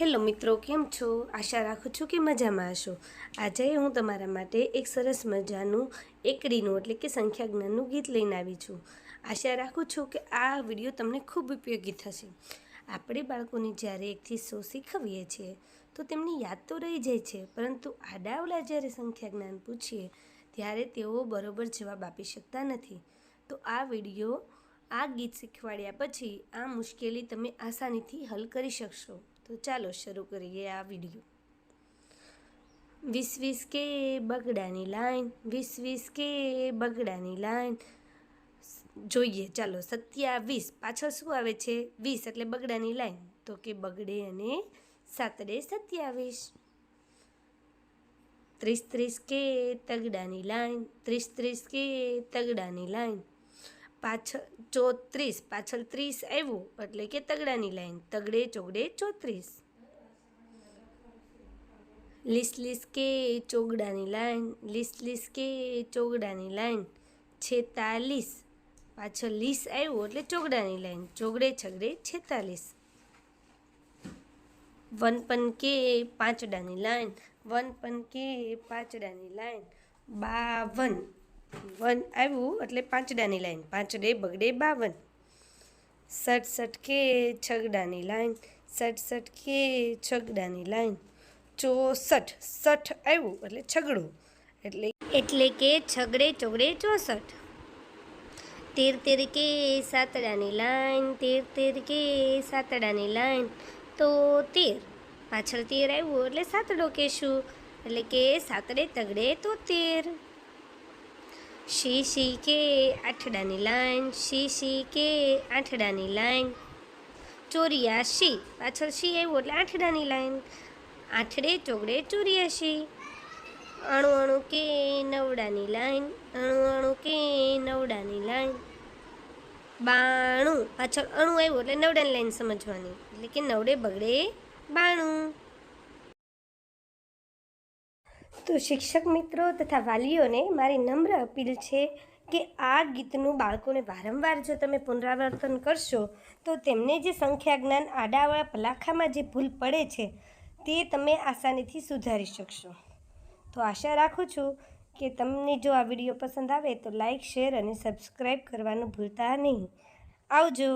Hello મિત્રો, કેમ છો? આશા રાખું છું કે મજામાં હશો. આજે હું તમારા માટે એક સરસ મજાનું એકડીનું એટલે કે સંખ્યા જ્ઞાનનું ગીત લઈને આવી છું. આશા રાખું છું કે આ વીડિયો તમને ખૂબ ઉપયોગી થશે. આપણે બાળકોને જ્યારે એકથી સો શીખવીએ છીએ, તો તેમની યાદ તો રહી જાય છે, પરંતુ આડાવડા જ્યારે સંખ્યા જ્ઞાન પૂછીએ, ત્યારે તેઓ બરોબર જવાબ આપી શકતા નથી. તો આ વીડિયો, આ ગીત શીખવાડ્યા પછી આ મુશ્કેલી તમે આસાનીથી હલ કરી શકશો. તો ચાલો શરૂ કરીએ આ વીડિયો વીસ વીસ કે બગડાની લાઈન, વીસ વીસ કે બગડાની લાઈન. જોઈએ, ચાલો સત્યાવીસ પાછળ શું આવે છે? વીસ એટલે બગડાની લાઈન. તો કે બગડે અને સાતડે સત્યાવીસ ત્રીસ ત્રીસ કે તગડાની લાઈન, ત્રીસ ત્રીસ કે તગડાની લાઈન. પાછળ ચોત્રીસ, પાછળ ત્રીસ આવ્યું, એટલે કે તગડાની લાઈન, તગડે ચોગડે ચોત્રીસ. લીસ લીસ કે ચોગડાની લાઈન, લીસ લીસ કે ચોગડાની લાઈન, છેતાલીસ. પાછળ લીસ આવ્યું એટલે ચોગડાની લાઈન, ચોગડે છગડે છેતાલીસ. વન પન કે પાંચડાની લાઈન, વન પન કે પાંચડાની લાઈન, બાવન. વન આવ્યું, એટલે પાંચડાની લાઈન. પાંચડે બગડે બાવન. સડસઠ કે છગડાની લાઈન. સડસઠ કે છગડાની લાઈન. ચોસઠ. સઠ આવ્યું, એટલે છગડું. એટલે એટલે કે છગડે ચોગડે ચોસઠ. તેર તેર કે સાતડાની લાઈન. તેર તેર કે સાતડાની લાઈન. તો તેર. પાછળ તેર આવ્યું, એટલે સાતડો કહેશું. એટલે કે સાતડે તગડે તો તેર શી શી કે આઠડાની લાઈન શી શી કે આઠડાની લાઈન. ચોર્યાશી પાછળ શી આવ્યું એટલે આઠડાની લાઈન. આઠડે, ચોગડે ચોર્યાશી અણુ અણુ, કે, નવડાની લાઈન. અણુ અણુ, કે, નવડાની લાઈન. બાણું, પાછળ અણુ આવ્યું એટલે નવડાની લાઈન સમજવાની. એટલે કે નવડે, બગડે, બાણું. તો શિક્ષક મિત્રો તથા વાલીઓને મારી નમ્ર અપીલ છે કે આ ગીતનું બાળકોને વારંવાર જો તમે પુનરાવર્તન કરશો, તો તેમને જે સંખ્યા જ્ઞાન આડાવાળા પલાખામાં જે ભૂલ પડે છે, તે તમે આસાનીથી સુધારી શકશો. તો આશા રાખું છું કે તમને જો આ વીડિયો પસંદ આવે તો લાઈક, શેર અને સબસ્ક્રાઈબ કરવાનું ભૂલતા નહીં. આવજો.